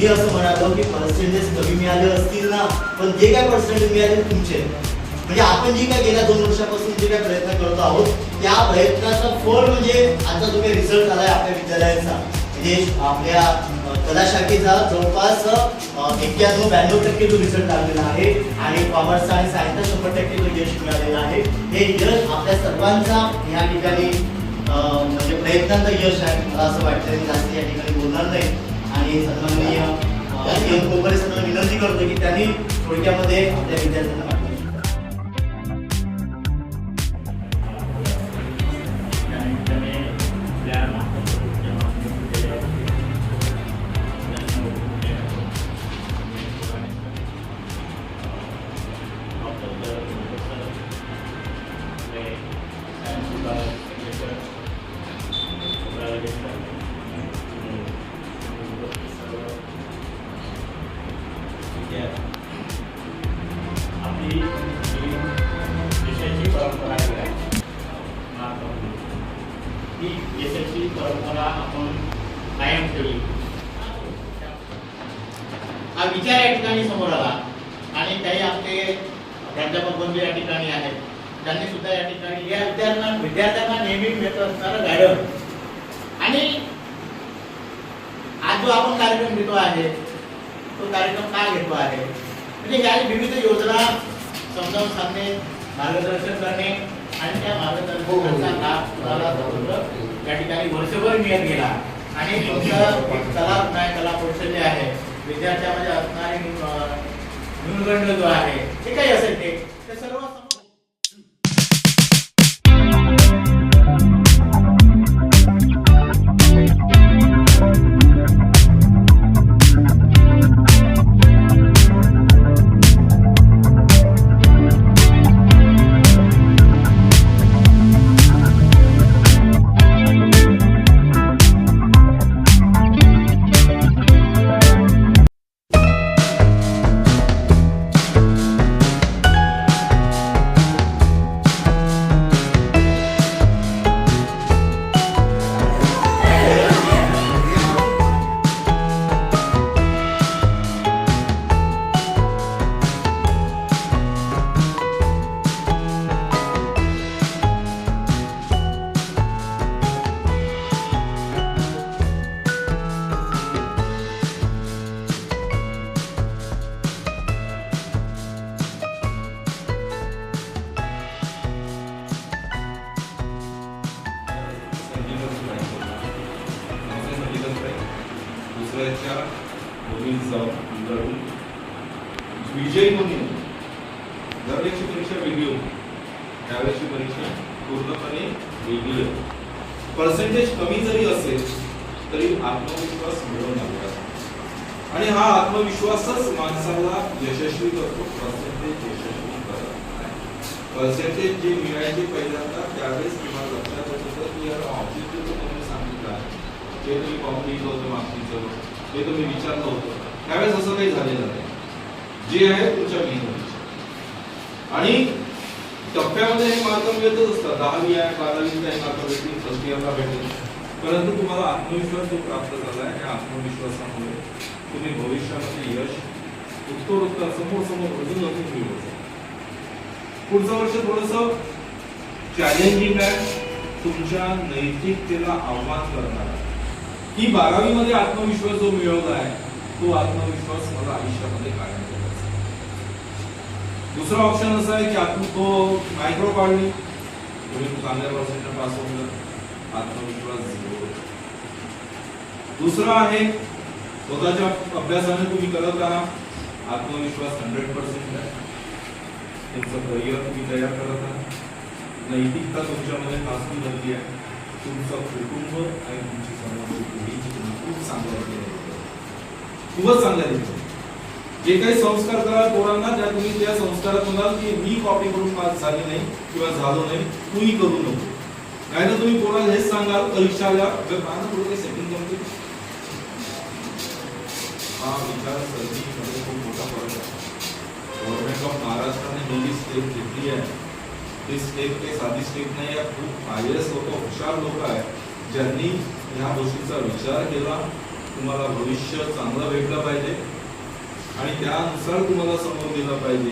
मी असं म्हणालो की पर्सेंटेज कमी मिळाले असतील ना पण जे काय पर्सेंटेज मिळाले तुमचे. म्हणजे आपण जे काय गेल्या दोन वर्षापासून जे काय प्रयत्न करतो आहोत त्या प्रयत्नाचं फळ म्हणजे आता जो काही रिझल्ट आलाय आपल्या विद्यालयाचा. म्हणजे आपल्या कला शाखेचा जवळपास एक्क्याण्णव ब्याण्णव टक्के जो रिझल्ट आलेला आहे आणि कॉमर्सचा आणि सायन्सचा शंभर टक्के जो यश मिळालेला आहे हे यश आपल्या सर्वांचा या ठिकाणी म्हणजे प्रयत्नांचं यश आहे. मला असं वाटतं जास्त या ठिकाणी बोलणार नाही. आणि सन्माननीय एम विनंती करतो की त्यांनी थोडक्यामध्ये आपल्या विद्यार्थ्यांना ही यशस्वी परंपरा आपण कायम ठेवली. हा विचार या ठिकाणी समोर आला. आणि काही आपले प्राध्यापक बंधू या ठिकाणी आहेत. त्यांनी सुद्धा या ठिकाणी या विद्यार्थ्यांना विद्यार्थ्यांना नेहमी मिळत असणारं गायडन आणि आज जो आपण कार्यक्रम घेतो आहे तो कार्यक्रम का घेतो आहे? म्हणजे काही विविध योजना समजावून सांगणे मार्गदर्शन करणे आणि त्या मार्गदर्शकांचा लाभ तुम्हाला जवळजवळ त्या ठिकाणी वर्षभर मिळत गेला. आणि तुमचं कला नाही कला कौशल्य आहे. विद्यार्थ्यामध्ये असणारे न्यूनगंड जो आहे जे काही असेल ते. ते सर्व समोर मुलींचा लढून विजयी म्हणून दरवेळची परीक्षा वेगळी होती. त्यावेळेची परीक्षा पूर्णपणे वेगळी होती. पर्सेंटेज कमी जरी असेल तरी आत्मविश्वास मिळवून लागला आणि हा आत्मविश्वासच माणसाला यशस्वी करतो पर्सेंटेज यशस्वी करत पर्सेंटेज जे मिळायचे पहिल्यांदा त्यावेळेस किंवा लक्षात येत होतं की यार ऑब्जेक्टिव्ह जो सांगितलं आहे. ते तुम्ही कॉम्प्लिट होतं मागणीचं हे तुम्ही विचारलं होतं त्यावेळेस असं काही झालेलं नाही. जे आहे तुमच्या मेहनतीचे. आणि टप्प्यामध्ये हे मार्क मिळतच असतात दहावी आहे बारावी काही मार्क भेटतील भेटेल. परंतु तुम्हाला आत्मविश्वास जो प्राप्त झाला आहे या आत्मविश्वासामुळे तुम्ही भविष्यामध्ये यश उत्तरोत्तर समोर समोर अजून अजून मिळवू पुढचं वर्ष थोडस चॅलेंजिंग आहे. तुमच्या नैतिकतेला आव्हान करणार. आहे की बारावी मध्ये आत्मविश्वास जो मिळवला आहे तो आत्मविश्वास मला आयुष्यामध्ये कायम दुसरा ऑप्शन असा आहे की आत्म तो मायक्रो काढली तुम्ही चांगल्या पर्सेंट पास होऊन आत्मविश्वास दुसरा आहे स्वतःच्या अभ्यासाने तुम्ही करत आहात आत्मविश्वास हंड्रेड पर्सेंट आहे. त्यांचं करिअर तुम्ही तयार करत आहात नैतिकता तुमच्यामध्ये खासगी झाली आहे. तुमचं कुटुंब आणि तुमची समाजाची पिढी तुम्ही खूप चांगल्या खूपच चांगल्या रीतीने जे काही संस्कार करा पोरांना त्या तुम्ही त्या संस्कारात म्हणाल की मी कॉपी करून पास झाली नाही किंवा झालो नाही तूही करू नको नाही तर तुम्ही पोराला हेच सांगाल परीक्षा आल्या जर माझं पुढे सेकंड कंप्लीट हा। विचार सर्दीमध्ये खूप मोठा फरक आहे गव्हर्नमेंट ऑफ़ महाराष्ट्राने जी स्टेप घेतली आहे ती स्टेप काही साधी स्टेप नाही या खूप आय एस लोक हुशार लोक आहेत ज्यांनी ह्या गोष्टीचा विचार केला तुम्हाला भविष्य चांगलं भेटलं पाहिजे आणि त्यानुसार तुम्हाला समोर दिलं पाहिजे.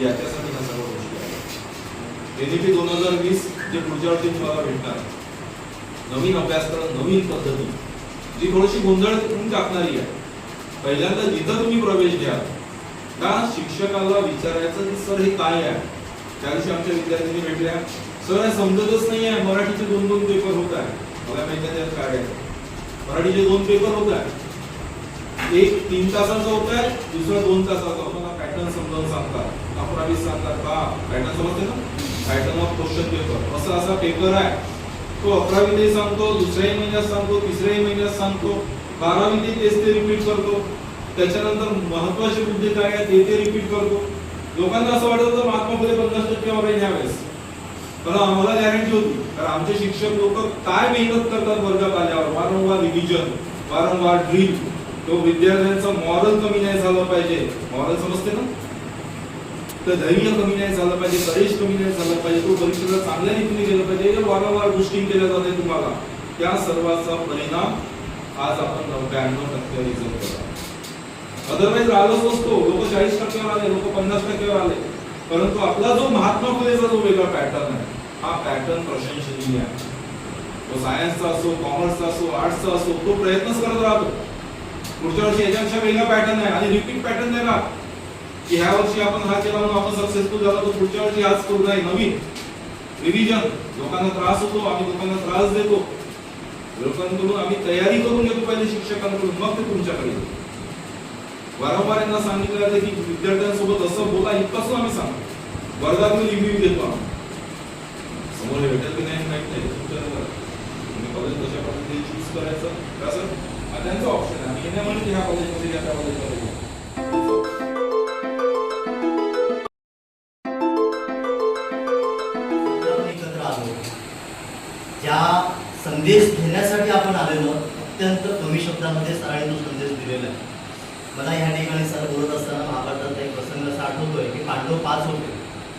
याच्यासाठी ह्या सर्व गोष्टी आहेत. एनईपी दोन हजार वीस जे पुढच्या वर्षी तुम्हाला भेटणार नवीन अभ्यासक्रम नवीन पद्धती जी थोडीशी गोंधळ करून टाकणारी आहे. पहिल्यांदा जिथं तुम्ही प्रवेश घ्या त्या शिक्षकाला विचारायचं की सर हे काय आहे? त्या दिवशी आमच्या विद्यार्थ्यांनी भेटल्या. सर समजतच नाही आहे. मराठीचे दोन दोन पेपर होत आहे. मला माहिती त्यात काय आहे मराठीचे दोन पेपर होत आहे. एक तीन तासाचा होत आहे दुसरा दोन तासाचा. मला पॅटर्न समजावून सांगतात. अकरा वीस सांगतात का? पॅटर्न समजते ना? पॅटर्न ऑफ क्वेश्चन पेपर असा असा पेपर आहे. तो अकरावी सांगतो दुसऱ्याही महिन्यात सांगतो तिसऱ्याही महिन्यात सांगतो. बारावी ते तेच ते रिपीट करतो. त्याच्यानंतर महत्त्वाचे मुद्दे काय आहेत ते ते रिपीट करतो. लोकांना असं वाटत होतं महात्मा फुले पन्नास टक्के मारेल यावेळेस पण आम्हाला गॅरंटी होती. कारण आमचे शिक्षक लोक काय मेहनत करतात वर्गात आल्यावर? वारंवार रिव्हिजन वारंवार ड्रील तो विद्यार्थ्यांचं मॉरल कमी नाही झालं पाहिजे. मॉरल समजते ना? तर धैर्य कमी नाही झालं पाहिजे करेज कमी नाही झालं पाहिजे. तो परीक्षेला चांगल्या रीतीने गेलं पाहिजे. हे वारंवार गोष्टी केल्या जाते तुम्हाला. त्या सर्वाचा परिणाम आज आपण ब्याण्णव टक्के रिझल्ट करा अदरवाईज आलोच नसतो. लोक चाळीस टक्क्यावर आले लोक पन्नास टक्क्यावर आले. परंतु आपला जो महात्मा फुलेचा जो वेगळा पॅटर्न आहे हा पॅटर्न प्रशंसनीय आहे. तो सायन्सचा असो कॉमर्सचा असो आर्ट्सचा असो तो प्रयत्नच करत राहतो. पुढच्या वर्षी याच्यापेक्षा वेगळा पॅटर्न आहे. आणि रिपीट पॅटर्न नाही राहत. की ह्या वर्षी आपण हा केला म्हणून आपण सक्सेसफुल झाला तर पुढच्या वर्षी हाच करू नाही. नवीन. रिव्हिजन लोकांना त्रास होतो आम्ही लोकांना त्रास देतो. लोकांकडून आम्ही तयारी करून घेतो पहिले शिक्षकांकडून मग ते तुमच्याकडे येतो. वारंवार यांना सांगितलं जातं की विद्यार्थ्यांसोबत असं बोला इतकंच आम्ही सांगतो वर्गात मी रिव्ह्यू देतो आम्ही समोर भेटेल की नाही माहीत नाही. तुमच्या तुम्ही कॉलेज कशा पद्धतीने चूज करायचं? कसं हा त्यांचा ऑप्शन आहे. आणि नाही म्हणत ह्या कॉलेजमध्ये या त्या कॉलेजमध्ये ज्या संदेश घेण्यासाठी आपण आलेलो अत्यंत कमी शब्दामध्ये सरांनी तो संदेश दिलेला आहे. मला ह्या ठिकाणी सर बोलत असताना महाभारताचा एक प्रसंग असा आठवतोय की पांडव पाच होते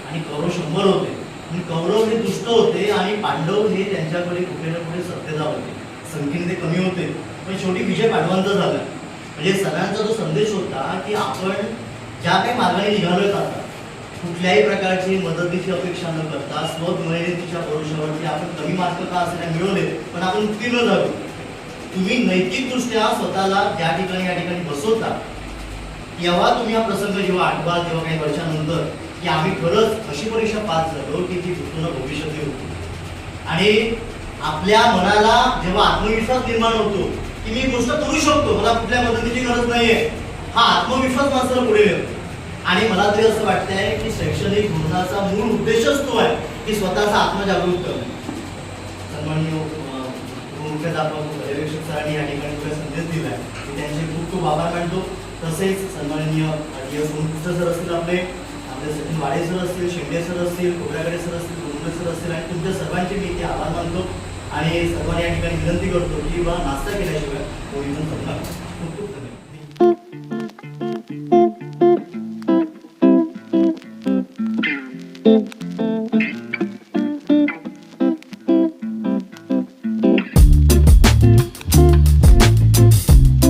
आणि कौरव शंभर होते. म्हणजे कौरव हे दुष्ट होते आणि पांडव हे त्यांच्याकडे कुठे ना कुठे सत्यता होते. संख्येने ते कमी होते. पण शेवटी विजय पांडवांचा झाला. म्हणजे सगळ्यांचा जो संदेश होता की आपण ज्या काही मार्गाने निघालोय आता कुठल्याही प्रकारची मदतीची अपेक्षा न करता स्वमेहनतीच्या भरोशावरती आपण कमी मार्क का असल्या मिळवले पण आपण उत्तीर्ण झालो तुम्ही नैतिकदृष्ट्या स्वतःला ज्या ठिकाणी या ठिकाणी बसवता तेव्हा तुम्ही हा प्रसंग जेव्हा आठवा तेव्हा काही वर्षानंतर की आम्ही खरंच अशी परीक्षा पास झालो की ती पूर्ण भविष्यातली होती आणि आपल्या मनाला जेव्हा आत्मविश्वास निर्माण होतो की मी गोष्ट करू शकतो मला कुठल्या मदतीची गरज नाहीये हा आत्मविश्वास माणसाला पुढे येतो. आणि मला तरी असं वाटतंय की शैक्षणिक धोरणाचा मूळ उद्देशच तो आहे की स्वतःचा आत्मजागृत करणे. सन्माननीय अं, पर्यवेक्षक सरांनी या ठिकाणी संदेश दिला आहे मी त्यांचे खूप खूप आभार मानतो. तसेच सन्माननीय सर असतील आपले जसं की वाडे सर असतील शेंडे सर असतील कोबराकडे सर असतील गुरुकुले सर असतील आणि तुमच्या सर्वांचे मी इथे आभार मानतो आणि सर्वांनी या ठिकाणी विनंती करतो की बा नाश्ता केल्याशिवाय तो इथून करू खूप खूप धन्यवाद.